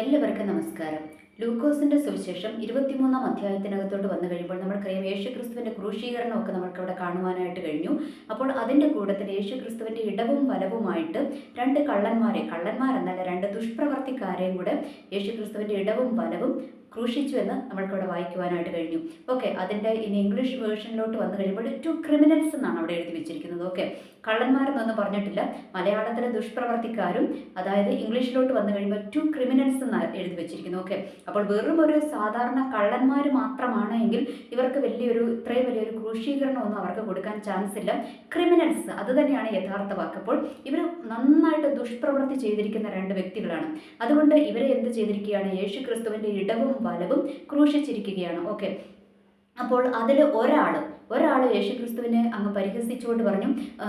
എല്ലാവർക്കും നമസ്കാരം. ലൂക്കോസിന്റെ സുവിശേഷം ഇരുപത്തിമൂന്നാം അധ്യായത്തിനകത്തോട്ട് വന്നു കഴിയുമ്പോൾ നമ്മൾക്കറിയാം യേശു ക്രിസ്തുവിന്റെ ക്രൂശീകരണമൊക്കെ നമുക്ക് അവിടെ കാണുവാനായിട്ട് കഴിഞ്ഞു. അപ്പോൾ അതിന്റെ കൂട്ടത്തിൽ യേശു ക്രിസ്തുവിന്റെ ഇടവും വലവുമായിട്ട് രണ്ട് കള്ളന്മാരെ കള്ളന്മാരെന്നല്ല രണ്ട് ദുഷ്പ്രവർത്തിക്കാരെയും കൂടെ യേശു ക്രിസ്തുവിന്റെ ഇടവും വലവും ക്രൂശിച്ചു എന്ന് നമ്മൾക്കവിടെ വായിക്കുവാനായിട്ട് കഴിഞ്ഞു. ഓക്കെ അതിന്റെ ഇനി ഇംഗ്ലീഷ് വേർഷനിലോട്ട് വന്നു കഴിയുമ്പോൾ ടു ക്രിമിനൽസ് എന്നാണ് അവിടെ എഴുതി വെച്ചിരിക്കുന്നത്. ഓക്കെ കള്ളന്മാരെന്നൊന്നും പറഞ്ഞിട്ടില്ല. മലയാളത്തിലെ ദുഷ്പ്രവർത്തിക്കാരും അതായത് ഇംഗ്ലീഷിലോട്ട് വന്നു കഴിയുമ്പോൾ ടു ക്രിമിനൽസ് എന്ന് എഴുതി വെച്ചിരിക്കുന്നു ഓക്കെ അപ്പോൾ വെറും ഒരു സാധാരണ കള്ളന്മാർ മാത്രമാണ് എങ്കിൽ ഇവർക്ക് വലിയൊരു ഇത്രയും വലിയൊരു ക്രൂശീകരണമൊന്നും അവർക്ക് കൊടുക്കാൻ ചാൻസ് ഇല്ല. ക്രിമിനൽസ് അത് തന്നെയാണ് യഥാർത്ഥ വാക്ക്. അപ്പോൾ ഇവർ നന്നായിട്ട് ദുഷ്പ്രവൃത്തി ചെയ്തിരിക്കുന്ന രണ്ട് വ്യക്തികളാണ്. അതുകൊണ്ട് ഇവരെ എന്ത് ചെയ്തിരിക്കുകയാണ്? യേശു ക്രിസ്തുവിന്റെ ഇടവും വലവും ക്രൂശിച്ചിരിക്കുകയാണ്. ഓക്കെ അപ്പോൾ അതിൽ ഒരാൾ ഒരാൾ യേശുക്രിസ്തുവിനെ അങ്ങ് പരിഹസിച്ചുകൊണ്ട് പറഞ്ഞു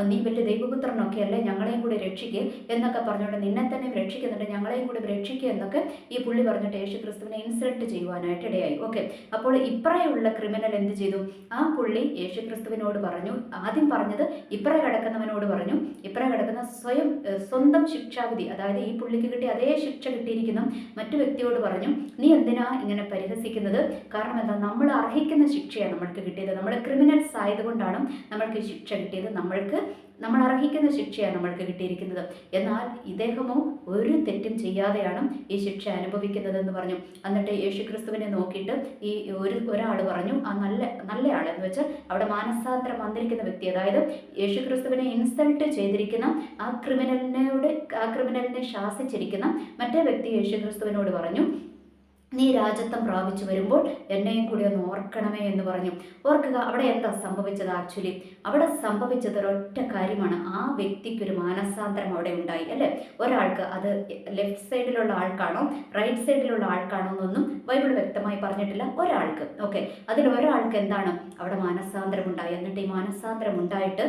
നീ വലിയ ദൈവപുത്രനൊക്കെ അല്ലേ ഞങ്ങളെയും കൂടി രക്ഷിക്കുക എന്നൊക്കെ പറഞ്ഞുകൊണ്ട് നിന്നെ തന്നെ രക്ഷിക്കുന്നുണ്ട് ഞങ്ങളെയും കൂടി രക്ഷിക്കുക എന്നൊക്കെ ഈ പുള്ളി പറഞ്ഞിട്ട് യേശുക്രിസ്തുവിനെ ഇൻസൾട്ട് ചെയ്യുവാനായിട്ട് ഇടയായി. ഓക്കെ അപ്പോൾ ഇപ്പറയുള്ള ക്രിമിനൽ എന്ത് ചെയ്തു? ആ പുള്ളി യേശുക്രിസ്തുവിനോട് പറഞ്ഞു ആദ്യം പറഞ്ഞത് ഇപ്പറ കിടക്കുന്നവനോട് പറഞ്ഞു ഇപ്പറ കിടക്കുന്ന സ്വയം സ്വന്തം ശിക്ഷാവിധി അതായത് ഈ പുള്ളിക്ക് കിട്ടിയ അതേ ശിക്ഷ കിട്ടിയിരിക്കുന്നു മറ്റു വ്യക്തിയോട് പറഞ്ഞു നീ എന്തിനാ ഇങ്ങനെ പരിഹസിക്കുന്നത്? കാരണം എന്താ നമ്മൾ അർഹിക്കുന്ന ശിക്ഷയാണ് നമ്മൾക്ക് കിട്ടിയത് നമ്മൾ ക്രിമിനൽസ് ആയതുകൊണ്ടാണ് നമ്മൾക്ക് ശിക്ഷ കിട്ടിയത്. നമ്മൾക്ക് നമ്മൾ അർഹിക്കുന്ന ശിക്ഷയാണ് നമ്മൾക്ക് കിട്ടിയിരിക്കുന്നത്. എന്നാൽ ഇദ്ദേഹമോ ഒരു തെറ്റും ചെയ്യാതെയാണ് ഈ ശിക്ഷ അനുഭവിക്കുന്നത് എന്ന് പറഞ്ഞു. എന്നിട്ട് യേശുക്രിസ്തുവിനെ നോക്കിയിട്ട് ഈ ഒരു ഒരാൾ പറഞ്ഞു ആ നല്ല നല്ല ആൾ എന്ന് വെച്ചാൽ അവിടെ മാനസാന്തരം വന്നിരിക്കുന്ന വ്യക്തി. അതായത് യേശുക്രിസ്തുവിനെ ഇൻസൾട്ട് ചെയ്തിരിക്കുന്ന ആ ക്രിമിനലിനോട് ആ ക്രിമിനലിനെ ശാസിച്ചിരിക്കുന്ന മറ്റേ വ്യക്തി യേശുക്രിസ്തുവിനോട് പറഞ്ഞു നീ രാജ്യത്വം പ്രാപിച്ചു വരുമ്പോൾ എന്നെയും കൂടി ഒന്ന് ഓർക്കണമേ എന്ന് പറഞ്ഞു. ഓർക്കുക അവിടെ എന്താ സംഭവിച്ചത് ആക്ച്വലി? അവിടെ സംഭവിച്ചത് ഒരൊറ്റ കാര്യമാണ്. ആ വ്യക്തിക്ക് ഒരു മാനസാന്തരം അവിടെ ഉണ്ടായി അല്ലേ? ഒരാൾക്ക് അത് ലെഫ്റ്റ് സൈഡിലുള്ള ആൾക്കാണോ റൈറ്റ് സൈഡിലുള്ള ആൾക്കാണോ എന്നൊന്നും ബൈബിൾ വ്യക്തമായി പറഞ്ഞിട്ടില്ല. ഒരാൾക്ക് ഓക്കെ അതിൽ ഒരാൾക്ക് എന്താണ് അവിടെ മാനസാന്തരം ഉണ്ടായി. എന്നിട്ട് ഈ മാനസാന്തരം ഉണ്ടായിട്ട്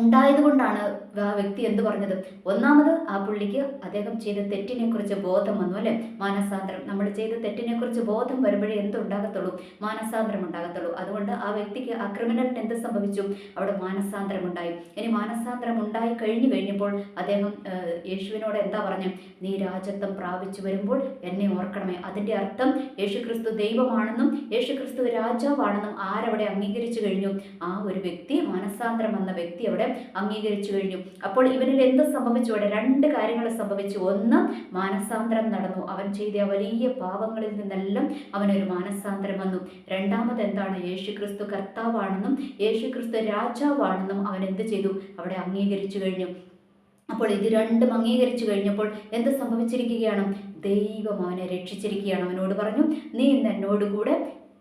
ഉണ്ടായതുകൊണ്ടാണ് ആ വ്യക്തി എന്ത് പറഞ്ഞത്? ഒന്നാമത് ആ പുള്ളിക്ക് അദ്ദേഹം ചെയ്ത തെറ്റിനെ കുറിച്ച് ബോധം വന്നു അല്ലെ? മാനസാന്തരം. നമ്മൾ ചെയ്ത തെറ്റിനെ കുറിച്ച് ബോധം വരുമ്പോഴേ എന്തുണ്ടാകത്തുള്ളൂ മാനസാന്തരം ഉണ്ടാകത്തുള്ളൂ. അതുകൊണ്ട് ആ വ്യക്തിക്ക് ആ ക്രിമിനലിന് എന്ത് സംഭവിച്ചു? അവിടെ മാനസാന്തരം ഉണ്ടായി. ഇനി മാനസാന്തരം ഉണ്ടായി കഴിഞ്ഞു കഴിഞ്ഞപ്പോൾ അദ്ദേഹം യേശുവിനോട് എന്താ പറഞ്ഞു? നീ രാജത്വം പ്രാപിച്ചു വരുമ്പോൾ എന്നെ ഓർക്കണമേ. അതിന്റെ അർത്ഥം യേശുക്രിസ്തു ദൈവമാണെന്നും യേശുക്രിസ്തു രാജാവാണെന്നും ആരവിടെ അംഗീകരിച്ചു കഴിഞ്ഞു? ആ ഒരു വ്യക്തി മാനസാന്തരം വന്ന വ്യക്തി അവിടെ അംഗീകരിച്ചു കഴിഞ്ഞു. അപ്പോൾ ഇവനിൽ എന്ത് സംഭവിച്ചു? അവിടെ രണ്ട് കാര്യങ്ങൾ സംഭവിച്ചു. ഒന്ന് മാനസാന്തരം നടന്നു. അവൻ ചെയ്ത വലിയ പാപങ്ങളിൽ നിന്നെല്ലാം അവനൊരു മാനസാന്തരം വന്നു. രണ്ടാമത് എന്താണ്? യേശു ക്രിസ്തു കർത്താവാണെന്നും യേശു ക്രിസ്തു രാജാവാണെന്നും അവൻ എന്ത് ചെയ്തു? അവിടെ അംഗീകരിച്ചു കഴിഞ്ഞു. അപ്പോൾ ഇത് രണ്ടും അംഗീകരിച്ചു കഴിഞ്ഞപ്പോൾ എന്ത് സംഭവിച്ചിരിക്കുകയാണ്? ദൈവം അവനെ രക്ഷിച്ചിരിക്കുകയാണ്. അവനോട് പറഞ്ഞു നീ ഇന്ന് എന്നോട് കൂടെ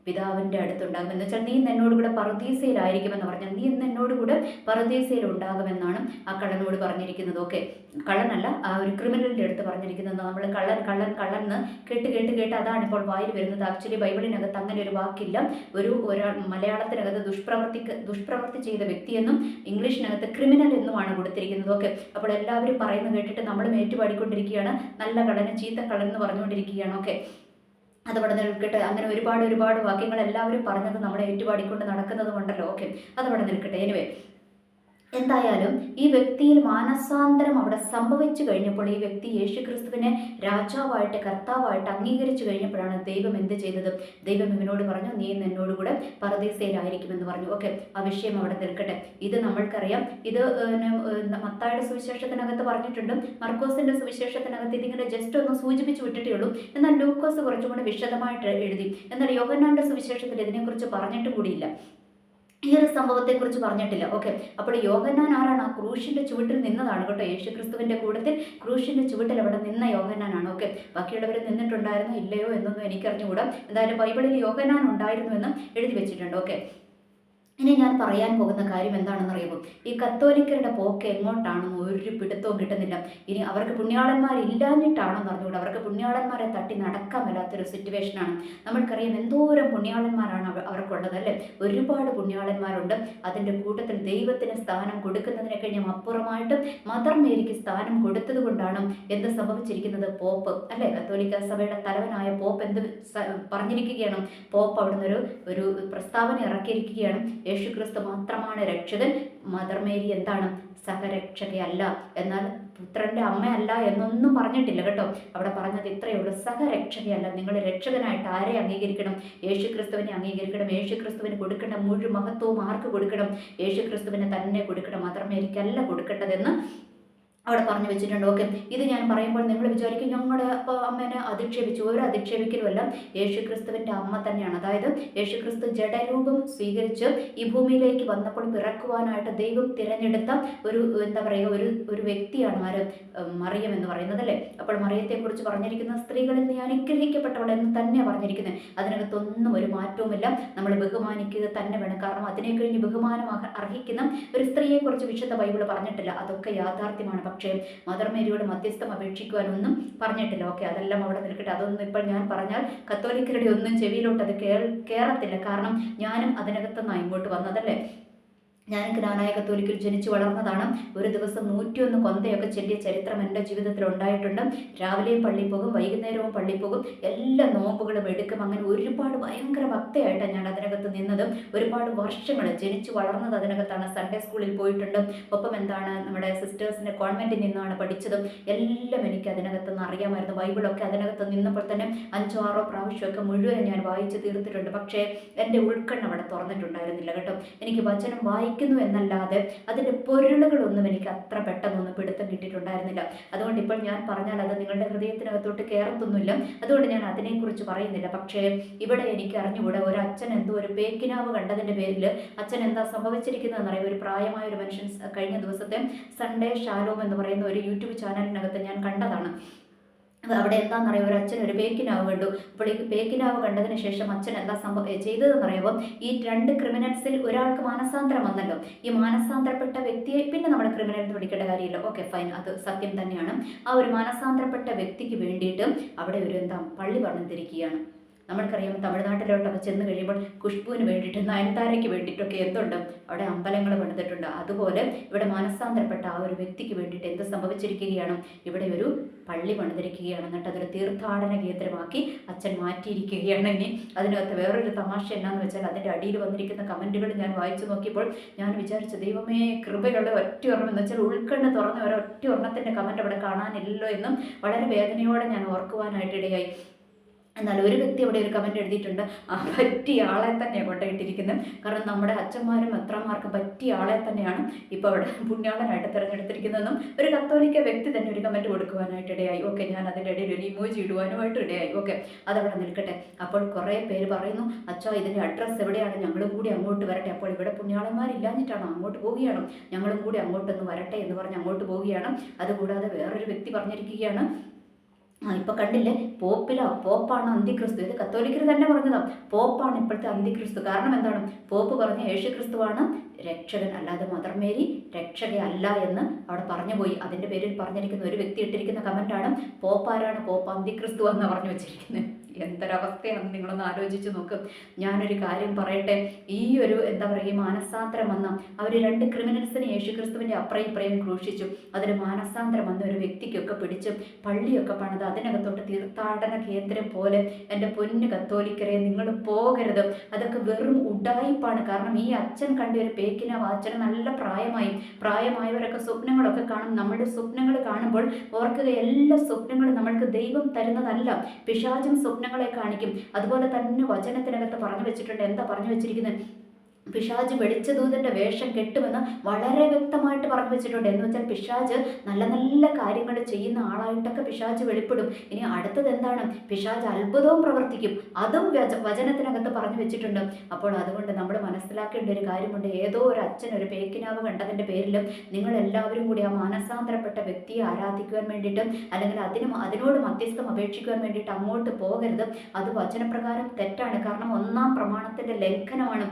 പിതാവിന്റെ അടുത്തുണ്ടാകും. എന്ന് വെച്ചാൽ നീ എന്നോട് കൂടെ പറുദീസയിലായിരിക്കുമെന്ന് പറഞ്ഞാൽ നീ ഇന്ന് എന്നോട് കൂടെ പറുദീസയിൽ ഉണ്ടാകുമെന്നാണ് ആ കള്ളനോട് പറഞ്ഞിരിക്കുന്നത്. ഓക്കെ. കള്ളനല്ല ആ ഒരു ക്രിമിനലിന്റെ അടുത്ത് പറഞ്ഞിരിക്കുന്നത്. നമ്മൾ കള്ളൻ കള്ളൻ കള്ളൻ എന്ന് കേട്ട് കേട്ട് കേട്ട് അതാണ് ഇപ്പോൾ വായിൽ വരുന്നത്. ആക്ച്വലി ബൈബിളിനകത്ത് അങ്ങനെ ഒരു വാക്കില്ല. ഒരു ഒരാൾ മലയാളത്തിനകത്ത് ദുഷ്പ്രവർത്തിക്ക് ദുഷ്പ്രവർത്തി ചെയ്ത വ്യക്തിയെന്നും ഇംഗ്ലീഷിനകത്ത് ക്രിമിനൽ എന്നുമാണ് കൊടുത്തിരിക്കുന്നത്. ഓക്കെ. അപ്പോൾ എല്ലാവരും പറയുന്നത് കേട്ടിട്ട് നമ്മളും ഏറ്റുപാടിക്കൊണ്ടിരിക്കുകയാണ്. നല്ല കള്ളന് ചീത്ത കള്ളൻ എന്ന് പറഞ്ഞുകൊണ്ടിരിക്കുകയാണ്. ഓക്കെ. അതവിടെ നിൽക്കട്ടെ. അങ്ങനെ ഒരുപാട് ഒരുപാട് വാക്യങ്ങൾ എല്ലാവരും പറഞ്ഞത് നമ്മളെ ഏറ്റുപാടിക്കൊണ്ട് നടക്കുന്നത് കൊണ്ടല്ലോ ഓക്കെ. അതവിടെ നിൽക്കട്ടെ. എനിവേ എന്തായാലും ഈ വ്യക്തിയിൽ മാനസാന്തരം അവിടെ സംഭവിച്ചു കഴിഞ്ഞപ്പോൾ ഈ വ്യക്തി യേശുക്രിസ്തുവിനെ രാജാവായിട്ട് കർത്താവായിട്ട് അംഗീകരിച്ചു കഴിഞ്ഞപ്പോഴാണ് ദൈവം എന്ത് ചെയ്തത്? ദൈവം ഇവനോട് പറഞ്ഞു നീ എന്നോട് കൂടെ പരദീസയിലായിരിക്കുമെന്ന് പറഞ്ഞു. ഓക്കെ ആ വിഷയം അവിടെ നിൽക്കട്ടെ. ഇത് നമ്മൾക്കറിയാം. ഇത് മത്തായുടെ സുവിശേഷത്തിനകത്ത് പറഞ്ഞിട്ടുണ്ട്. മർക്കോസിന്റെ സുവിശേഷത്തിനകത്ത് ഇതിങ്ങനെ ജസ്റ്റ് ഒന്ന് സൂചിപ്പിച്ചു വിട്ടിട്ടേ ഉള്ളൂ. എന്നാൽ ലൂക്കോസ് കുറച്ചും കൂടെ വിശദമായിട്ട് എഴുതി. എന്നാൽ യോഹന്നാന്റെ സുവിശേഷത്തിൽ ഇതിനെക്കുറിച്ച് പറഞ്ഞിട്ട് കൂടിയില്ല. ഈ ഒരു സംഭവത്തെക്കുറിച്ച് പറഞ്ഞിട്ടില്ല. ഓക്കെ അപ്പോൾ യോഹന്നാൻ ആരാണ്? ക്രൂശിന്റെ ചുവട്ടിൽ നിന്നതാണ് കേട്ടോ. യേശുക്രിസ്തുവിന്റെ കൂട്ടത്തിൽ ക്രൂശിന്റെ ചുവട്ടിൽ അവിടെ നിന്ന യോഹന്നാനാണ്. ഓക്കെ ബാക്കിയുള്ളവർ നിന്നിട്ടുണ്ടായിരുന്നോ? ഇല്ലയോ എന്നൊന്നും എനിക്കറിഞ്ഞുകൂടാ. എന്തായാലും ബൈബിളിൽ യോഹന്നാൻ ഉണ്ടായിരുന്നു എന്ന് എഴുതി വെച്ചിട്ടുണ്ട്. ഓക്കെ ഇനി ഞാൻ പറയാൻ പോകുന്ന കാര്യം എന്താണെന്ന് അറിയുമോ ഈ കത്തോലിക്കരുടെ പോക്ക് എങ്ങോട്ടാണെന്ന് ഒരു പിടുത്തവും കിട്ടുന്നില്ല. ഇനി അവർക്ക് പുണ്യാളന്മാരില്ലാഞ്ഞിട്ടാണെന്ന് അറിഞ്ഞുകൂടാ. അവർക്ക് പുണ്യാളന്മാരെ തട്ടി നടക്കാൻ മേലാത്തൊരു സിറ്റുവേഷനാണ് നമ്മൾക്കറിയാം എന്തോരം പുണ്യാളന്മാരാണ് അവ- അവർക്കുള്ളത് അല്ലേ? ഒരുപാട് പുണ്യാളന്മാരുണ്ട്. അതിന്റെ കൂട്ടത്തിൽ ദൈവത്തിന് സ്ഥാനം കൊടുക്കുന്നതിനെ കഴിഞ്ഞും അപ്പുറമായിട്ട് മദർ മേരിക്ക് സ്ഥാനം കൊടുത്തത് കൊണ്ടാണ് എന്ത് സംഭവിച്ചിരിക്കുന്നത്? പോപ്പ് അല്ലേ? കത്തോലിക്ക സഭയുടെ തലവനായ പോപ്പ് എന്ത് പറഞ്ഞിരിക്കുകയാണ്? പോപ്പ് അവിടുന്ന് ഒരു ഒരു പ്രസ്താവന ഇറക്കിയിരിക്കുകയാണ്. യേശുക്രിസ്തു മാത്രമാണ് രക്ഷകൻ മദർ മേരി എന്താണ്? സഹരക്ഷകയല്ല. എന്നാൽ പുത്രന്റെ അമ്മയല്ല എന്നൊന്നും പറഞ്ഞിട്ടില്ല കേട്ടോ. അവിടെ പറഞ്ഞത് ഇത്രയേ ഉള്ളൂ. സഹരക്ഷകയല്ല. നിങ്ങൾ രക്ഷകനായിട്ട് ആരെ അംഗീകരിക്കണം? യേശു ക്രിസ്തുവിനെ അംഗീകരിക്കണം. യേശു ക്രിസ്തുവിന് കൊടുക്കേണ്ട മുഴുവൻ മഹത്വവും ആർക്ക് കൊടുക്കണം? യേശു ക്രിസ്തുവിനെ തന്നെ കൊടുക്കണം. മദർ മേരിക്കല്ല കൊടുക്കേണ്ടതെന്ന് അവിടെ പറഞ്ഞു വെച്ചിട്ടുണ്ട്. ഓക്കെ. ഇത് ഞാൻ പറയുമ്പോൾ നിങ്ങൾ വിചാരിക്കും ഞങ്ങളുടെ അമ്മേനെ അധിക്ഷേപിച്ചു. ഒരു അധിക്ഷേപിക്കലുമല്ല. യേശുക്രിസ്തുവിന്റെ അമ്മ തന്നെയാണ്. അതായത് യേശുക്രിസ്തു ജഡരൂപം സ്വീകരിച്ച് ഈ ഭൂമിയിലേക്ക് വന്നപ്പോൾ പിറക്കുവാനായിട്ട് ദൈവം തിരഞ്ഞെടുത്ത ഒരു എന്താ പറയുക ഒരു ഒരു വ്യക്തിയാണ് ആര്? മറിയം എന്ന് പറയുന്നത് അല്ലേ? അപ്പോൾ മറിയത്തെക്കുറിച്ച് പറഞ്ഞിരിക്കുന്ന സ്ത്രീകളിൽ നീ അനുഗ്രഹിക്കപ്പെട്ടവൾ എന്ന് തന്നെ പറഞ്ഞിരിക്കുന്നത്. അതിനകത്തൊന്നും ഒരു മാറ്റവുമില്ല. നമ്മൾ ബഹുമാനിക്കുക തന്നെ വേണം. കാരണം അതിനെ കഴിഞ്ഞ് ബഹുമാനം അർഹിക്കുന്ന ഒരു സ്ത്രീയെക്കുറിച്ച് വിശുദ്ധ ബൈബിൾ പറഞ്ഞിട്ടില്ല. അതൊക്കെ യാഥാർത്ഥ്യമാണ്. പക്ഷേ മദർ മേരിയോട് മധ്യസ്ഥം അപേക്ഷിക്കുവാനൊന്നും പറഞ്ഞിട്ടില്ല. ഓക്കെ അതെല്ലാം അവിടെ നിൽക്കട്ടെ. അതൊന്നും ഇപ്പോൾ ഞാൻ പറഞ്ഞാൽ കത്തോലിക്കരുടെ ഒന്നും ചെവിയിലോട്ട് അത് കേൾ കേറത്തില്ല. കാരണം ഞാനും അതിനകത്തുനിന്നാണ് ഇങ്ങോട്ട് വന്നതല്ലേ? ഞാൻ ഗ്രാനായ കത്തോലിക്കിൽ ജനിച്ചു വളർന്നതാണ്. ഒരു ദിവസം നൂറ്റിയൊന്ന് കൊന്തയൊക്കെ ചെല്ലിയ ചരിത്രം എന്റെ ജീവിതത്തിൽ ഉണ്ടായിട്ടുണ്ട്. രാവിലെയും പള്ളി പോകും വൈകുന്നേരവും പള്ളി പോകും. എല്ലാ നോമ്പുകളും എടുക്കും. അങ്ങനെ ഒരുപാട് ഭയങ്കര ഭക്തയായിട്ടാണ് ഞാൻ അതിനകത്ത് നിന്നത്. ഒരുപാട് വർഷങ്ങൾ ജനിച്ചു വളർന്നത് അതിനകത്താണ്. സൺഡേ സ്കൂളിൽ പോയിട്ടുണ്ട്. ഒപ്പം എന്താണ് നമ്മുടെ സിസ്റ്റേഴ്സിന്റെ കോൺവെന്റിൽ നിന്നാണ് പഠിച്ചതും. എല്ലാം എനിക്ക് അതിനകത്ത് നിന്ന് അറിയാമായിരുന്നു. ബൈബിളൊക്കെ അതിനകത്ത് നിന്നപ്പോൾ തന്നെ അഞ്ചോ ആറോ പ്രാവശ്യമൊക്കെ മുഴുവൻ ഞാൻ വായിച്ചു തീർത്തിട്ടുണ്ട്. പക്ഷേ എന്റെ ഉൾക്കണ്ണ് അവിടെ തുറന്നിട്ടുണ്ടായിരുന്നില്ല കേട്ടോ. എനിക്ക് വചനം വായിക്കും വായിക്കുന്നു എന്നല്ലാതെ അതിന്റെ പൊരുളുകളൊന്നും എനിക്ക് അത്ര പെട്ടെന്നൊന്നും പിടുത്തം കിട്ടിയിട്ടുണ്ടായിരുന്നില്ല. അതുകൊണ്ട് ഇപ്പോൾ ഞാൻ പറഞ്ഞാൽ അത് നിങ്ങളുടെ ഹൃദയത്തിനകത്തോട്ട് കയറത്തൊന്നുമില്ല. അതുകൊണ്ട് ഞാൻ അതിനെക്കുറിച്ച് പറയുന്നില്ല. പക്ഷേ ഇവിടെ എനിക്ക് അറിഞ്ഞുകൂടെ ഒരു അച്ഛൻ എന്തോ ഒരു പേക്കിനാവ് കണ്ടതിന്റെ പേരിൽ അച്ഛൻ എന്താ സംഭവിച്ചിരിക്കുന്നതെന്ന് അറിയാം. ഒരു പ്രായമായ ഒരു മനുഷ്യൻ കഴിഞ്ഞ ദിവസത്തെ സൺഡേ ഷാലോം എന്ന് പറയുന്ന ഒരു യൂട്യൂബ് ചാനലിനകത്ത് ഞാൻ കണ്ടതാണ്. അവിടെ എന്താണെന്നറിയാം ഒരു അച്ഛൻ ഒരു പേക്കിനാവ് കണ്ടു. അപ്പോൾ ഈ പേക്കിനാവ് കണ്ടതിന് ശേഷം അച്ഛൻ എന്താ സംഭവം ചെയ്തതെന്ന് പറയുമ്പോൾ ഈ രണ്ട് ക്രിമിനൽസിൽ ഒരാൾക്ക് മാനസാന്തരം വന്നല്ലോ. ഈ മാനസാന്തരപ്പെട്ട വ്യക്തിയെ പിന്നെ നമ്മൾ ക്രിമിനൽ പിടിക്കേണ്ട കാര്യമില്ല. Okay fine. അത് സത്യം തന്നെയാണ്. ആ ഒരു മാനസാന്തരപ്പെട്ട വ്യക്തിക്ക് വേണ്ടിയിട്ട് അവിടെ ഒരു എന്താ പള്ളി പറഞ്ഞിരിക്കുകയാണ് നമ്മൾക്കറിയാം തമിഴ്നാട്ടിലോട്ടൊക്കെ ചെന്ന് കഴിയുമ്പോൾ കുഷ്പുവിന് വേണ്ടിയിട്ട് നയൻതാരയ്ക്ക് വേണ്ടിയിട്ടൊക്കെ എന്തുണ്ട്? അവിടെ അമ്പലങ്ങൾ പണിതിട്ടുണ്ട്. അതുപോലെ ഇവിടെ മാനസാന്തരപ്പെട്ട ആ ഒരു വ്യക്തിക്ക് വേണ്ടിയിട്ട് എന്ത് സംഭവിച്ചിരിക്കുകയാണ്? ഇവിടെ ഒരു പള്ളി പണിതിരിക്കുകയാണ്. എന്നിട്ട് അതൊരു തീർത്ഥാടന കേന്ദ്രമാക്കി അച്ഛൻ മാറ്റിയിരിക്കുകയാണ് ഇനി അതിനകത്ത് വേറൊരു തമാശ എന്നാന്ന് വെച്ചാൽ അതിന്റെ അടിയിൽ വന്നിരിക്കുന്ന കമന്റുകൾ ഞാൻ വായിച്ചു നോക്കിയപ്പോൾ ഞാൻ വിചാരിച്ചു ദൈവമേ കൃപയുള്ള ഒറ്റ ഒരെണ്ണം. എന്ന് വെച്ചാൽ ഉൾക്കണ്ണ് തുറന്ന ഒരൊറ്റ ഒരെണ്ണത്തിന്റെ കമന്റ് അവിടെ കാണാനില്ലല്ലോ എന്നും വളരെ വേദനയോടെ ഞാൻ ഓർക്കുവാനായിട്ടിടയായി. എന്നാൽ ഒരു വ്യക്തി അവിടെ ഒരു കമന്റ് എഴുതിയിട്ടുണ്ട് ആ പറ്റിയ ആളെ തന്നെയാണ് കൊണ്ടുപോയിട്ടിരിക്കുന്നത് കാരണം നമ്മുടെ അച്ഛന്മാരും അത്രമാർക്കും പറ്റിയ ആളെ തന്നെയാണ് ഇപ്പോൾ അവിടെ പുണ്യാളനായിട്ട് തിരഞ്ഞെടുത്തിരിക്കുന്നതെന്നും ഒരു കത്തോലിക്ക വ്യക്തി തന്നെ ഒരു കമന്റ് കൊടുക്കുവാനായിട്ട് ഇടയായി. ഓക്കെ ഞാൻ അതിന്റെ ഇടയിൽ ഒരു ഇമോജി ഇടുവാനുമായിട്ട് ഇടയായി. ഓക്കെ അതവിടെ നിൽക്കട്ടെ. അപ്പോൾ കുറേ പേര് പറയുന്നു അച്ഛാ ഇതിന്റെ അഡ്രസ്സ് എവിടെയാണ്? ഞങ്ങളും കൂടി അങ്ങോട്ട് വരട്ടെ. അപ്പോൾ ഇവിടെ പുണ്യാളന്മാരില്ലാഞ്ഞിട്ടാണോ അങ്ങോട്ട് പോവുകയാണ്? ഞങ്ങളും കൂടി അങ്ങോട്ടൊന്ന് വരട്ടെ എന്ന് പറഞ്ഞ് അങ്ങോട്ട് പോവുകയാണ്. അതുകൂടാതെ വേറൊരു വ്യക്തി പറഞ്ഞിരിക്കുകയാണ് ഇപ്പൊ കണ്ടില്ലേ? പോപ്പില? പോപ്പാണ് അന്തിക്രിസ്തു? ഇത് കത്തോലിക്കർ തന്നെ പറഞ്ഞതാണ് പോപ്പാണ് ഇപ്പോഴത്തെ അന്തിക്രിസ്തു. കാരണം എന്താണ്? പോപ്പ് പറഞ്ഞ യേശു ക്രിസ്തുവാണ് രക്ഷകൻ അല്ലാതെ മദർ മേരി രക്ഷകയല്ല എന്ന് അവിടെ പറഞ്ഞു പോയി. അതിന്റെ പേരിൽ പറഞ്ഞിരിക്കുന്ന ഒരു വ്യക്തി ഇട്ടിരിക്കുന്ന കമന്റാണ് പോപ്പാരാണ് പോപ്പ് അന്തിക്രിസ്തു എന്ന് പറഞ്ഞു വെച്ചിരിക്കുന്നത്. എന്തൊരവസ്ഥയാണ് നിങ്ങളൊന്ന് ആലോചിച്ച് നോക്ക്. ഞാനൊരു കാര്യം പറയട്ടെ? ഈ ഒരു എന്താ പറയുക മാനസാന്തരം വന്ന അവർ രണ്ട് ക്രിമിനൽസിനെ യേശുക്രിസ്തുവിന്റെ അപ്രയും ഇപ്രയും ക്രൂശിച്ചു. അതിന് മാനസാന്തരം വന്ന ഒരു വ്യക്തിക്കൊക്കെ പിടിച്ച് പള്ളിയൊക്കെ പണിത് അതിനകത്തോട്ട് തീർത്ഥാടന കേന്ദ്രം പോലെ എന്റെ പൊന്ന് കത്തോലിക്കരെ നിങ്ങൾ പോകരുത്. അതൊക്കെ വെറും ഉഡായിപ്പാണ് കാരണം ഈ അച്ഛൻ കണ്ട ഒരു പേക്കിന അച്ഛന് നല്ല പ്രായമായി. പ്രായമായവരൊക്കെ സ്വപ്നങ്ങളൊക്കെ കാണും. നമ്മുടെ സ്വപ്നങ്ങൾ കാണുമ്പോൾ ഓർക്കുക എല്ലാ സ്വപ്നങ്ങളും നമ്മൾക്ക് ദൈവം തരുന്നതല്ല. പിശാചും സ്വപ്നം സ്വപ്നങ്ങളെ കാണിക്കും. അതുപോലെ തന്നെ വചനത്തിനകത്ത് പറഞ്ഞു വെച്ചിട്ടുണ്ട്. എന്താ പറഞ്ഞു വെച്ചിരിക്കുന്നത്? പിശാജ് വെളിച്ചദൂതന്റെ വേഷം കെട്ടുമെന്ന് വളരെ വ്യക്തമായിട്ട് പറഞ്ഞു വെച്ചിട്ടുണ്ട്. എന്ന് വെച്ചാൽ പിശാജ് നല്ല നല്ല കാര്യങ്ങൾ ചെയ്യുന്ന ആളായിട്ടൊക്കെ പിശാജ് വെളിപ്പെടും. ഇനി അടുത്തത് എന്താണ്? പിശാജ് അത്ഭുതവും പ്രവർത്തിക്കും. അതും വചനത്തിനകത്ത് പറഞ്ഞു വെച്ചിട്ടുണ്ട്. അപ്പോൾ അതുകൊണ്ട് നമ്മൾ മനസ്സിലാക്കേണ്ട ഒരു കാര്യമുണ്ട്. ഏതോ ഒരു അച്ഛൻ ഒരു പേക്കിനാവ് കണ്ടതിന്റെ പേരിലും നിങ്ങൾ എല്ലാവരും കൂടി ആ മാനസാന്തരപ്പെട്ട വ്യക്തിയെ ആരാധിക്കുവാൻ വേണ്ടിയിട്ട് അല്ലെങ്കിൽ അതിന് അതിനോട് മധ്യസ്ഥം അപേക്ഷിക്കുവാൻ വേണ്ടിയിട്ട് അങ്ങോട്ട് പോകരുത്. അത് വചനപ്രകാരം തെറ്റാണ്. കാരണം ഒന്നാം പ്രമാണത്തിന്റെ ലംഘനമാണ്.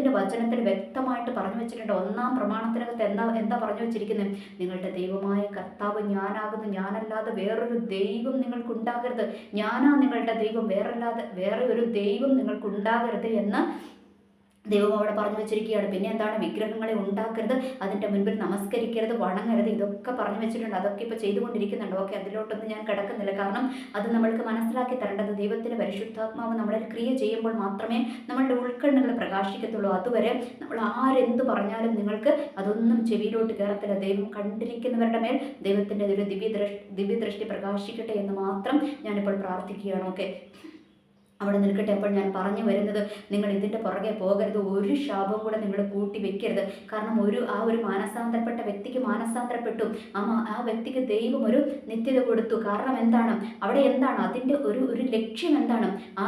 ദൈവത്തിന്റെ വചനത്തിൽ വ്യക്തമായിട്ട് പറഞ്ഞു വെച്ചിട്ടുണ്ട്. ഒന്നാം പ്രമാണത്തിനകത്ത് എന്താ എന്താ പറഞ്ഞു വെച്ചിരിക്കുന്നത് നിങ്ങളുടെ ദൈവമായ കർത്താവ് ഞാനാകുന്നു. ഞാനല്ലാതെ വേറൊരു ദൈവം നിങ്ങൾക്കുണ്ടാകരുത്. ഞാനാ നിങ്ങളുടെ ദൈവം. വേറല്ലാതെ വേറെ ഒരു ദൈവം നിങ്ങൾക്കുണ്ടാകരുത് എന്ന് ദൈവം അവിടെ പറഞ്ഞു വെച്ചിരിക്കുകയാണ്. പിന്നെ എന്താണ്? വിഗ്രഹങ്ങളെ ഉണ്ടാക്കരുത് അതിന്റെ മുൻപിൽ നമസ്കരിക്കരുത് വണങ്ങരുത്. ഇതൊക്കെ പറഞ്ഞു വെച്ചിട്ടുണ്ട്. അതൊക്കെ ഇപ്പോൾ ചെയ്തുകൊണ്ടിരിക്കുന്നുണ്ട്. ഓക്കെ അതിലോട്ടൊന്നും ഞാൻ കിടക്കുന്നില്ല. കാരണം അത് നമ്മൾക്ക് മനസ്സിലാക്കി തരേണ്ടത് ദൈവത്തിന്റെ പരിശുദ്ധാത്മാവ് നമ്മളിൽ ക്രിയ ചെയ്യുമ്പോൾ മാത്രമേ നമ്മളുടെ ഉൾക്കണ്ണുകൾ പ്രകാശിക്കത്തുള്ളൂ. അതുവരെ നമ്മൾ ആരെന്ത് പറഞ്ഞാലും നിങ്ങൾക്ക് അതൊന്നും ചെവിയിലോട്ട് കയറത്തില്ല. ദൈവം കണ്ടിരിക്കുന്നവരുടെ മേൽ ദൈവത്തിന്റെ ഒരു ദിവ്യദൃഷ്ടി ദിവ്യദൃഷ്ടി പ്രകാശിക്കട്ടെ എന്ന് മാത്രം ഞാനിപ്പോൾ പ്രാർത്ഥിക്കുകയാണ്. ഓക്കെ. അവിടെ നിൽക്കട്ടെ. അപ്പോൾ ഞാൻ പറഞ്ഞു വരുന്നത് നിങ്ങൾ ഇതിന്റെ പുറകെ പോകരുത്. ഒരു ശാപം കൂടെ നിങ്ങൾ കൂട്ടി വെക്കരുത്. കാരണം ഒരു ആ ഒരു മാനസാന്തരപ്പെട്ട വ്യക്തിക്ക് മാനസാന്തരപ്പെട്ടു. ആ ആ വ്യക്തിക്ക് ദൈവം ഒരു നിത്യത കൊടുത്തു. കാരണം എന്താണ്? അവിടെ എന്താണ്? അതിന്റെ ഒരു ഒരു ലക്ഷ്യം എന്താണ്? ആ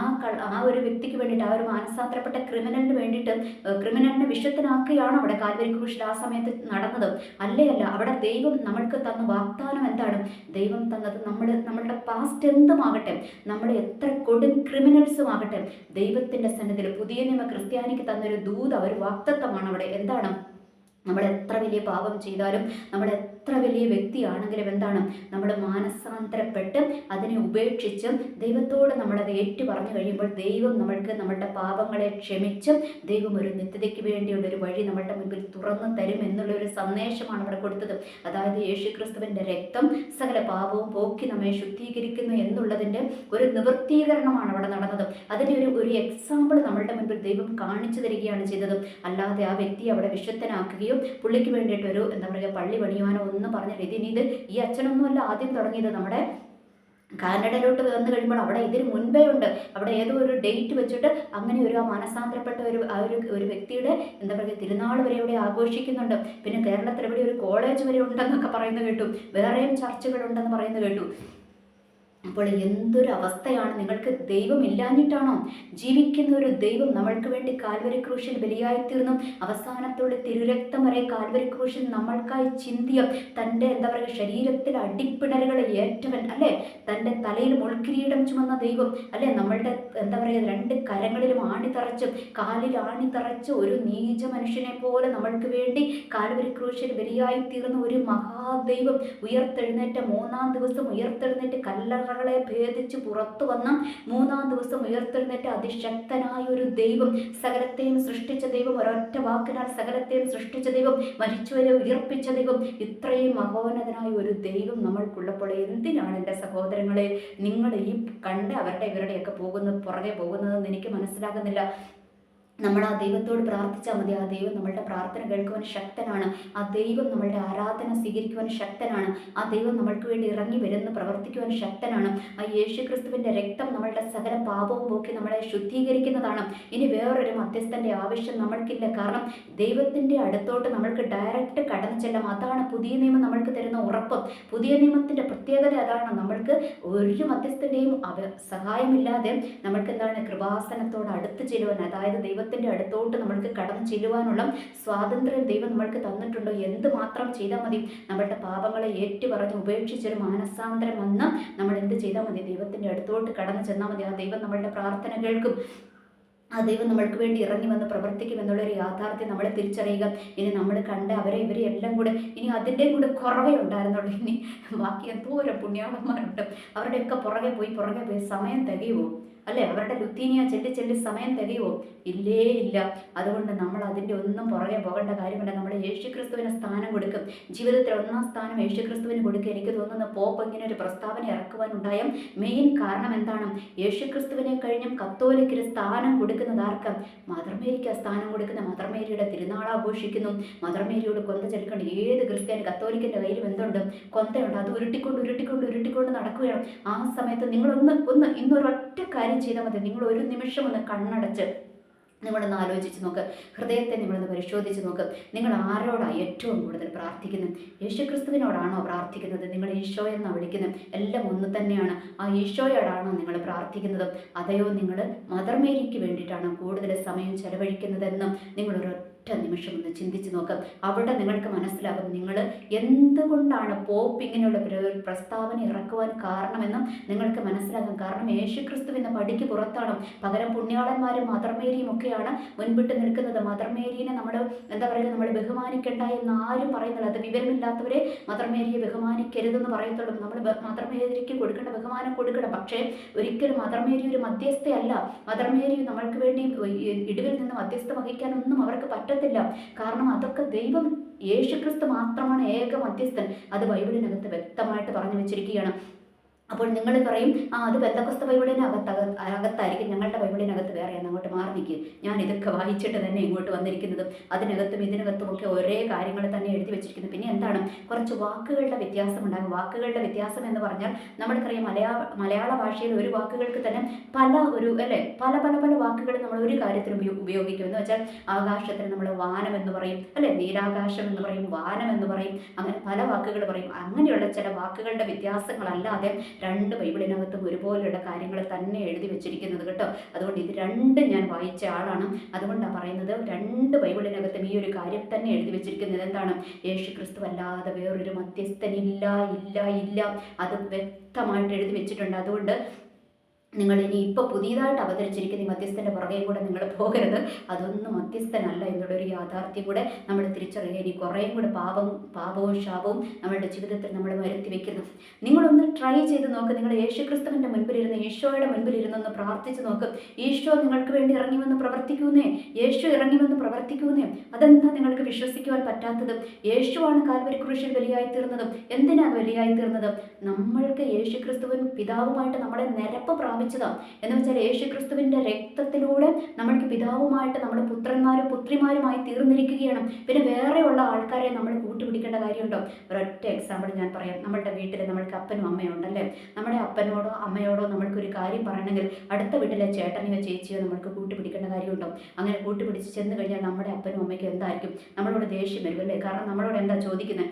ആ ഒരു വ്യക്തിക്ക് വേണ്ടിയിട്ട് ആ ഒരു മാനസാന്തരപ്പെട്ട ക്രിമിനലിന് വേണ്ടിയിട്ട് ക്രിമിനലിനെ വിഷത്തിനാക്കുകയാണ് അവിടെ. കാൽവരി ക്രൂശിൽ ആ സമയത്ത് നടന്നത്. അല്ലേ അല്ല അവിടെ ദൈവം നമ്മൾക്ക് തന്ന വാഗ്ദാനം എന്താണ്? ദൈവം തന്നത് നമ്മൾ നമ്മളുടെ പാസ്റ്റ് എന്തുമാകട്ടെ നമ്മൾ എത്ര കൊടും ക്രിമിനൽസും ആകട്ടെ ദൈവത്തിന്റെ സന്നിധിയിൽ പുതിയ നിയമ ക്രിസ്ത്യാനിക്ക് തന്നൊരു ദൂത ഒരു വാക്തത്വമാണ് അവിടെ. എന്താണ്? നമ്മൾ എത്ര വലിയ പാപം ചെയ്താലും നമ്മൾ എത്ര വലിയ വ്യക്തിയാണെങ്കിലും എന്താണ് നമ്മൾ മാനസാന്തരപ്പെട്ട് അതിനെ ഉപേക്ഷിച്ച് ദൈവത്തോട് നമ്മളത് ഏറ്റു പറഞ്ഞു കഴിയുമ്പോൾ ദൈവം നമ്മൾക്ക് നമ്മളുടെ പാപങ്ങളെ ക്ഷമിച്ച് ദൈവം ഒരു നിത്യതയ്ക്ക് വേണ്ടിയുള്ള ഒരു വഴി നമ്മളുടെ മുമ്പിൽ തുറന്നു തരും എന്നുള്ള ഒരു സന്ദേശമാണ് അവിടെ കൊടുത്തത്. അതായത് യേശുക്രിസ്തുവിന്റെ രക്തം സകല പാപവും പോക്കി നമ്മെ ശുദ്ധീകരിക്കുന്നു എന്നുള്ളതിന്റെ ഒരു നിവൃത്തീകരണമാണ് അവിടെ നടന്നത്. അതിന്റെ ഒരു ഒരു എക്സാമ്പിൾ നമ്മളുടെ മുൻപിൽ ദൈവം കാണിച്ചു തരികയാണ് ചെയ്തത്. അല്ലാതെ ആ വ്യക്തി അവിടെ വിശുദ്ധനാക്കുകയും പുള്ളിക്ക് വേണ്ടിയിട്ട് ഒരു എന്താ പറയുക പള്ളി പണിയുവാനോ ഒന്നും പറഞ്ഞ രീതി ഇത് ഈ അച്ഛനൊന്നുമല്ല ആദ്യം തുടങ്ങിയത്. നമ്മുടെ കാനഡയിലോട്ട് വന്നു കഴിയുമ്പോൾ അവിടെ ഇതിന് മുൻപേ ഉണ്ട്. അവിടെ ഏതോ ഒരു ഡേറ്റ് വെച്ചിട്ട് അങ്ങനെ ഒരു ആ മനസാന്തരപ്പെട്ട ഒരു ആ ഒരു ഒരു വ്യക്തിയുടെ എന്താ പറയുക തിരുനാൾ വരെ ഇവിടെ ആഘോഷിക്കുന്നുണ്ട്. പിന്നെ കേരളത്തിൽ ഇവിടെ ഒരു കോളേജ് വരെ ഉണ്ടെന്നൊക്കെ പറയുന്നത് കേട്ടു. വേറെയും ചർച്ചകൾ ഉണ്ടെന്ന് പറയുന്നത് കേട്ടു. അപ്പോൾ എന്തൊരു അവസ്ഥയാണ്? നിങ്ങൾക്ക് ദൈവമില്ലാഞ്ഞിട്ടാണോ? ജീവിക്കുന്ന ഒരു ദൈവം നമ്മൾക്ക് വേണ്ടി കാൽവരി ക്രൂശിൽ ബലിയായിത്തീർന്നു. അവസാനത്തോടെ തിരുരക്തം വരെ കാൽവരി ക്രൂശിൽ നമ്മൾക്കായി ചിന്തിയ തന്റെ എന്താ പറയുക ശരീരത്തിൽ അടിപ്പിണലുകളെ ഏറ്റവൻ അല്ലെ? തന്റെ തലയിൽ മുൾക്കിരീടം ചുമന്ന ദൈവം അല്ലെ? നമ്മളുടെ എന്താ പറയുക രണ്ട് കരങ്ങളിലും ആണി തറച്ചും കാലിൽ ആണി തറച്ച് ഒരു നീച മനുഷ്യനെ പോലെ നമ്മൾക്ക് വേണ്ടി കാൽവരി ക്രൂശിൽ ബലിയായിത്തീർന്ന ഒരു മഹാദൈവം ഉയർത്തെഴുന്നേറ്റ മൂന്നാം ദിവസം ഉയർത്തെഴുന്നേറ്റ് കല്ലറ തലമുറകളെ ഭേദിച്ച് പുറത്തു വന്ന മൂന്നാം ദിവസം ഉയർത്തെഴുന്നേറ്റ അതിശക്തനായ ഒരു ദൈവം സകലത്തെയും സൃഷ്ടിച്ച ദൈവം ഒരൊറ്റ വാക്കിനാൽ സകലത്തെയും സൃഷ്ടിച്ച ദൈവം മരിച്ചവരെ ഉയർപ്പിച്ച ദൈവം ഇത്രയും മഹോന്നതനായ ഒരു ദൈവം നമ്മൾക്കുള്ളപ്പോൾ എന്തിനാണ് എന്റെ സഹോദരങ്ങളെ? നിങ്ങൾ ഈ കണ്ട് അവരുടെ ഇവരുടെയൊക്കെ പോകുന്ന പുറകെ പോകുന്നതെന്ന് എനിക്ക് മനസ്സിലാകുന്നില്ല. നമ്മൾ ആ ദൈവത്തോട് പ്രാർത്ഥിച്ചാൽ മതി. ആ ദൈവം നമ്മളുടെ പ്രാർത്ഥന കേൾക്കുവാൻ ശക്തനാണ്. ആ ദൈവം നമ്മളുടെ ആരാധന സ്വീകരിക്കുവാൻ ശക്തനാണ്. ആ ദൈവം നമ്മൾക്ക് വേണ്ടി ഇറങ്ങി വരുന്ന പ്രവർത്തിക്കുവാൻ ശക്തനാണ്. ആ യേശു ക്രിസ്തുവിന്റെ രക്തം നമ്മളുടെ സകല പാപവും പോക്കി നമ്മളെ ശുദ്ധീകരിക്കുന്നതാണ്. ഇനി വേറൊരു മധ്യസ്ഥന്റെ ആവശ്യം നമ്മൾക്കില്ല. കാരണം ദൈവത്തിന്റെ അടുത്തോട്ട് നമ്മൾക്ക് ഡയറക്റ്റ് കടന്നു ചെല്ലാം. അതാണ് പുതിയ നിയമം നമ്മൾക്ക് തരുന്ന ഉറപ്പ്. പുതിയ നിയമത്തിന്റെ പ്രത്യേകത അതാണ്. നമ്മൾക്ക് ഒരു മധ്യസ്ഥന്റെയും സഹായമില്ലാതെ നമ്മൾക്ക് എന്താണ് കൃപാസനത്തോട് അടുത്ത് ചെല്ലുവാൻ. അതായത് ദൈവം ദൈവത്തിന്റെ അടുത്തോട്ട് നമ്മൾക്ക് കടന്നു ചെല്ലുവാനുള്ള സ്വാതന്ത്ര്യം ദൈവം നമ്മൾക്ക് തന്നിട്ടുണ്ടോ? എന്ത് മാത്രം ചെയ്താൽ മതി? നമ്മളുടെ പാപങ്ങളെ ഏറ്റുപറഞ്ഞ് ഉപേക്ഷിച്ചൊരു മാനസാന്തരം വന്ന് നമ്മൾ എന്ത് ചെയ്താൽ മതി? ദൈവത്തിന്റെ അടുത്തോട്ട് കടന്നു ചെന്നാൽ മതി. ആ ദൈവം നമ്മളുടെ പ്രാർത്ഥന കേൾക്കും. ആ ദൈവം നമ്മൾക്ക് വേണ്ടി ഇറങ്ങി വന്ന് പ്രവർത്തിക്കും എന്നുള്ളൊരു യാഥാർത്ഥ്യം നമ്മൾ തിരിച്ചറിയുക. ഇനി നമ്മൾ കണ്ട് അവരെ ഇവരെ എല്ലാം കൂടെ ഇനി അതിന്റെ കൂടെ കുറവേ ഉണ്ടായിരുന്നുള്ളൂ. ഇനി ബാക്കി എന്തോരം പുണ്യാളന്മാരുണ്ട്. അവരുടെയൊക്കെ പുറകെ പോയി പുറകെ പോയി സമയം തികയുമോ? അല്ലേ? അവരുടെ ലുത്തീനിയ ചെല്ലി ചെല്ലി സമയം തികയുമോ ഇല്ലേ ഇല്ല. അതുകൊണ്ട് നമ്മൾ അതിന്റെ ഒന്നും പുറകെ പോകേണ്ട കാര്യമില്ല. നമ്മൾ യേശുക്രിസ്തുവിന് സ്ഥാനം കൊടുക്കും. ജീവിതത്തിൽ ഒന്നാം സ്ഥാനം യേശുക്രിസ്തുവിന് കൊടുക്കുക. എനിക്ക് തോന്നുന്ന പോപ്പ് ഇങ്ങനെ ഒരു പ്രസ്താവന ഇറക്കുവാനുണ്ടായ മെയിൻ കാരണം എന്താണ്? യേശുക്രിസ്തുവിനെ കഴിഞ്ഞും കത്തോലിക്കിന് സ്ഥാനം കൊടുക്കുന്നത് ആർക്ക്? മദർമേരിക്ക് സ്ഥാനം കൊടുക്കുന്ന മദർമേരിയുടെ തിരുനാൾ ആഘോഷിക്കുന്നു. മദർമേരിയോട് കൊന്ത ചെലുക്കേണ്ട ഏത് ക്രിസ്ത്യാനി കത്തോലിക്കിന്റെ കയ്യിലും എന്തുണ്ട്? കൊന്തയുണ്ട്. അത് ഉരുട്ടിക്കൊണ്ട് ഉരുട്ടിക്കൊണ്ട് ഉരുട്ടിക്കൊണ്ട് നടക്കുകയാണ്. ആ സമയത്ത് നിങ്ങളൊന്ന് ഒന്ന് ഇന്നൊരൊറ്റ കാര്യം കാര്യം ചെയ്താൽ മതി. നിങ്ങൾ ഒരു നിമിഷം ഒന്ന് കണ്ണടച്ച് നിങ്ങളൊന്ന് ആലോചിച്ച് നോക്ക്. ഹൃദയത്തെ നിങ്ങളൊന്ന് പരിശോധിച്ച് നോക്ക്. നിങ്ങൾ ആരോടാണ് ഏറ്റവും കൂടുതൽ പ്രാർത്ഥിക്കുന്നത്? യേശുക്രിസ്തുവിനോടാണോ പ്രാർത്ഥിക്കുന്നത്? നിങ്ങൾ ഈശോ എന്നാണ് വിളിക്കുന്നത്? എല്ലാം ഒന്ന് തന്നെയാണ്. ആ ഈശോയോടാണോ നിങ്ങൾ പ്രാർത്ഥിക്കുന്നത്? അതയോ നിങ്ങൾ മദർ മേരിക്ക് വേണ്ടിയിട്ടാണോ കൂടുതൽ സമയം ചെലവഴിക്കുന്നതെന്നും നിങ്ങളൊരു ഒരൊറ്റ നിമിഷം ഒന്ന് ചിന്തിച്ച് നോക്കാം. അവിടെ നിങ്ങൾക്ക് മനസ്സിലാകും നിങ്ങൾ എന്തുകൊണ്ടാണ് പോപ്പ് ഇങ്ങനെയുള്ള പ്രസ്താവന ഇറക്കുവാൻ കാരണമെന്നും നിങ്ങൾക്ക് മനസ്സിലാകും. കാരണം യേശുക്രിസ്തു എന്ന പടിക്ക് പുറത്താണ്. പകരം പുണ്യാളന്മാരും മദർമേരിയും ഒക്കെയാണ് മുൻപിട്ട് നിൽക്കുന്നത്. മദർമേരിയെ നമ്മൾ എന്താ പറയുക നമ്മൾ ബഹുമാനിക്കേണ്ട എന്ന് ആരും പറയുന്നില്ല. അത് വിവരമില്ലാത്തവരെ മദർമേരിയെ ബഹുമാനിക്കരുതെന്ന് പറയത്തുള്ളൂ. നമ്മൾ മദർമേരിക്ക് കൊടുക്കേണ്ട ബഹുമാനം കൊടുക്കണം. പക്ഷേ ഒരിക്കലും മദർമേരി ഒരു മധ്യസ്ഥയല്ല. മദർമേരി നമ്മൾക്ക് വേണ്ടി ഇടിവിൽ നിന്ന് മധ്യസ്ഥ വഹിക്കാനൊന്നും അവർക്ക് പറ്റത്തില്ല കാരണം അതൊക്കെ ദൈവം യേശുക്രിസ്തു മാത്രമാണ് ഏക മധ്യസ്ഥൻ അത് ബൈബിളിനകത്ത് വ്യക്തമായിട്ട് പറഞ്ഞു വെച്ചിരിക്കുകയാണ്. അപ്പോൾ നിങ്ങൾ പറയും ആ അത് ബന്ധക്കസ്ത ബൈബിളിനകത്ത് അകത്തായിരിക്കും. ഞങ്ങളുടെ ബൈബിളിനകത്ത് വേറെയാണ് അങ്ങോട്ട് മാറി നിൽക്കുക ഞാൻ ഇതൊക്കെ വായിച്ചിട്ട് തന്നെ ഇങ്ങോട്ട് വന്നിരിക്കുന്നതും അതിനകത്തും ഇതിനകത്തും ഒക്കെ ഒരേ കാര്യങ്ങൾ തന്നെ എഴുതി വെച്ചിരിക്കുന്നത് പിന്നെ എന്താണ്? കുറച്ച് വാക്കുകളുടെ വ്യത്യാസം ഉണ്ടാകും. വാക്കുകളുടെ വ്യത്യാസം എന്ന് പറഞ്ഞാൽ നമ്മൾക്കറിയാം മലയാള മലയാള ഭാഷയിൽ ഒരു വാക്കുകൾക്ക് തന്നെ പല ഒരു അല്ലേ? പല പല പല വാക്കുകൾ നമ്മൾ ഒരു കാര്യത്തിന് ഉപയോഗിക്കും. എന്ന് വെച്ചാൽ ആകാശത്തിന് നമ്മൾ വാനം എന്ന് പറയും അല്ലെ? നീരാകാശം എന്ന് പറയും വാനം എന്ന് പറയും അങ്ങനെ പല വാക്കുകൾ പറയും. അങ്ങനെയുള്ള ചില വാക്കുകളുടെ വ്യത്യാസങ്ങളല്ലാതെ രണ്ട് ബൈബിളിനകത്തും ഒരുപോലെയുള്ള കാര്യങ്ങൾ തന്നെ എഴുതി വെച്ചിരിക്കുന്നത് കേട്ടോ. അതുകൊണ്ട് ഇത് രണ്ടും ഞാൻ വായിച്ച ആളാണ്. അതുകൊണ്ടാണ് പറയുന്നത് രണ്ട് ബൈബിളിനകത്തും ഈ ഒരു കാര്യം തന്നെ എഴുതി വെച്ചിരിക്കുന്നത് എന്താണ്? യേശു ക്രിസ്തു അല്ലാതെ വേറൊരു മധ്യസ്ഥനില്ല ഇല്ല ഇല്ല. അത് വ്യക്തമായിട്ട് എഴുതി വെച്ചിട്ടുണ്ട്. അതുകൊണ്ട് നിങ്ങൾ ഇനി ഇപ്പോൾ പുതിയതായിട്ട് അവതരിച്ചിരിക്കുന്ന ഈ മധ്യസ്ഥന്റെ പുറകെ കൂടെ നിങ്ങൾ പോകരുത്. അതൊന്നും മധ്യസ്ഥനല്ല എന്നുള്ള ഒരു യാഥാർത്ഥ്യം കൂടെ നമ്മൾ തിരിച്ചറിയുക ഇനി കുറേയും കൂടെ പാപം പാപവും ശാപവും നമ്മളുടെ ജീവിതത്തിൽ നമ്മൾ വരുത്തി വെക്കുന്നു. നിങ്ങളൊന്ന് ട്രൈ ചെയ്ത് നോക്ക്. നിങ്ങൾ യേശുക്രിസ്തുവിന്റെ മുൻപിലിരുന്ന് ഈശോയുടെ മുൻപിലിരുന്നൊന്ന് പ്രാർത്ഥിച്ച് നോക്ക്. ഈശോ നിങ്ങൾക്ക് വേണ്ടി ഇറങ്ങി വന്ന് പ്രവർത്തിക്കുന്നേ? യേശു ഇറങ്ങി വന്ന് പ്രവർത്തിക്കുന്നേ? അതെന്താ നിങ്ങൾക്ക് വിശ്വസിക്കുവാൻ പറ്റാത്തത്? യേശുവാണ് കാൽവരി കൃഷിയിൽ വലിയായി തീർന്നതും എന്തിനാണ് വലിയായി തീർന്നതും നമ്മൾക്ക് യേശുക്രിസ്തുവിൻ പിതാവുമായിട്ട് നമ്മളെ നിരപ്പ് പ്രാപിച്ചു സ്ഥാപിച്ചതാണ് എന്ന് വെച്ചാൽ യേശു ക്രിസ്തുവിന്റെ രക്തത്തിലൂടെ നമ്മൾക്ക് പിതാവുമായിട്ട് നമ്മുടെ പുത്രന്മാരും പുത്രിമാരുമായി തീർന്നിരിക്കുകയാണ്. പിന്നെ വേറെയുള്ള ആൾക്കാരെ നമ്മൾ കൂട്ടുപിടിക്കേണ്ട കാര്യമുണ്ടോ? ഒരൊറ്റ എക്സാമ്പിൾ ഞാൻ പറയാം. നമ്മുടെ വീട്ടിൽ നമ്മൾക്ക് അപ്പനും അമ്മയും ഉണ്ടല്ലേ? നമ്മുടെ അപ്പനോടോ അമ്മയോടോ നമ്മൾക്കൊരു കാര്യം പറയണമെങ്കിൽ അടുത്ത വീട്ടിലെ ചേട്ടനെയോ ചേച്ചിയോ നമ്മൾക്ക് കൂട്ടുപിടിക്കേണ്ട കാര്യമുണ്ടോ? അങ്ങനെ കൂട്ടുപിടിച്ച് ചെന്ന് കഴിഞ്ഞാൽ നമ്മുടെ അപ്പനും അമ്മയ്ക്കും എന്തായിരിക്കും? നമ്മളോട് ദേഷ്യം വരും അല്ലേ? കാരണം നമ്മളോട് എന്താ ചോദിക്കുന്നത്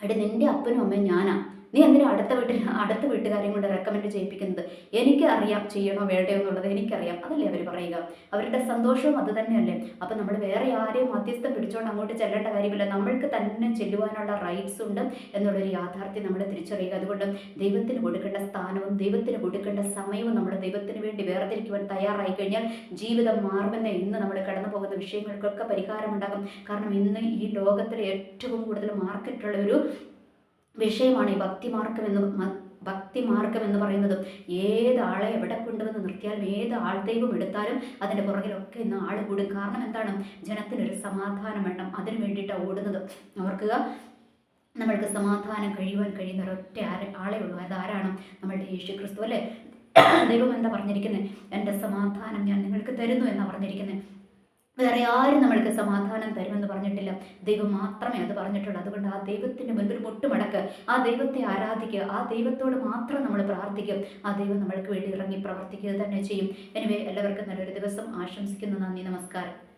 എടി നിന്റെ അപ്പനും അമ്മയും ഞാനാ. നീ എന്തിനാ അടുത്ത വീട്ടിൽ അടുത്ത വീട്ടുകാരെയും കൊണ്ട് റെക്കമെൻഡ് ചെയ്യിപ്പിക്കുന്നത്? എനിക്ക് അറിയാം ചെയ്യണോ വേണ്ടയോ എന്നുള്ളത് എനിക്കറിയാം. അതല്ലേ അവർ പറയുക? അവരുടെ സന്തോഷവും അത് തന്നെയല്ലേ. അപ്പം നമ്മൾ വേറെ ആരെയും മധ്യസ്ഥം പിടിച്ചുകൊണ്ട് അങ്ങോട്ട് ചെല്ലേണ്ട കാര്യമില്ല. നമ്മൾക്ക് തന്നെ ചെല്ലുവാനുള്ള റൈറ്റ്സ് ഉണ്ട് എന്നുള്ളൊരു യാഥാർത്ഥ്യം നമ്മൾ തിരിച്ചറിയുക. അതുകൊണ്ട് ദൈവത്തിന് കൊടുക്കേണ്ട സ്ഥാനവും ദൈവത്തിന് കൊടുക്കേണ്ട സമയവും നമ്മൾ ദൈവത്തിന് വേണ്ടി വേർതിരിക്കുവാൻ തയ്യാറായി കഴിഞ്ഞാൽ ജീവിതം മാറുമെന്ന് ഇന്ന് നമ്മൾ കടന്നു പോകുന്ന വിഷയങ്ങൾക്കൊക്കെ പരിഹാരമുണ്ടാകും. കാരണം ഇന്ന് ഈ ലോകത്തിലെ ഏറ്റവും കൂടുതൽ മാർക്കറ്റുള്ള ഒരു വിഷയമാണ് ഈ ഭക്തിമാർഗം എന്ന് ഭക്തിമാർഗം എന്ന് പറയുന്നത്. ഏതാളെ എവിടെ കൊണ്ടുവന്ന് നിർത്തിയാലും ഏത് ആൾ ദൈവം എടുത്താലും അതിന്റെ പുറകിലൊക്കെ ഇന്ന് ആൾ കൂടും. കാരണം എന്താണ്? ജനത്തിനൊരു സമാധാനം വേണം. അതിനു വേണ്ടിയിട്ടാണ് ഓടുന്നത്. ഓർക്കുക നമ്മൾക്ക് സമാധാനം കഴിയുവാൻ കഴിയുന്ന ഒരൊറ്റ ആളെ ഉള്ളൂ. അതാരാണ് നമ്മളുടെ യേശു ക്രിസ്തു അല്ലേ? ദൈവം എന്താ പറഞ്ഞിരിക്കുന്നത് എന്റെ സമാധാനം ഞാൻ നിങ്ങൾക്ക് തരുന്നു എന്നാണ് പറഞ്ഞിരിക്കുന്നത് വേറെ ആരും നമ്മൾക്ക് സമാധാനം തരുമെന്ന് പറഞ്ഞിട്ടില്ല. ദൈവം മാത്രമേ അത് പറഞ്ഞിട്ടുള്ളൂ. അതുകൊണ്ട് ആ ദൈവത്തിന്റെ മുൻപിൽ മുട്ടുമടക്ക്. ആ ദൈവത്തെ ആരാധിക്കുക ആ ദൈവത്തോട് മാത്രം നമ്മൾ പ്രാർത്ഥിക്കും. ആ ദൈവം നമ്മൾക്ക് വേണ്ടി ഇറങ്ങി പ്രവർത്തിക്കുക തന്നെ ചെയ്യും. എനിവേ എല്ലാവർക്കും നല്ലൊരു ദിവസം. ആശംസിക്കുന്നു. നന്ദി. നമസ്കാരം.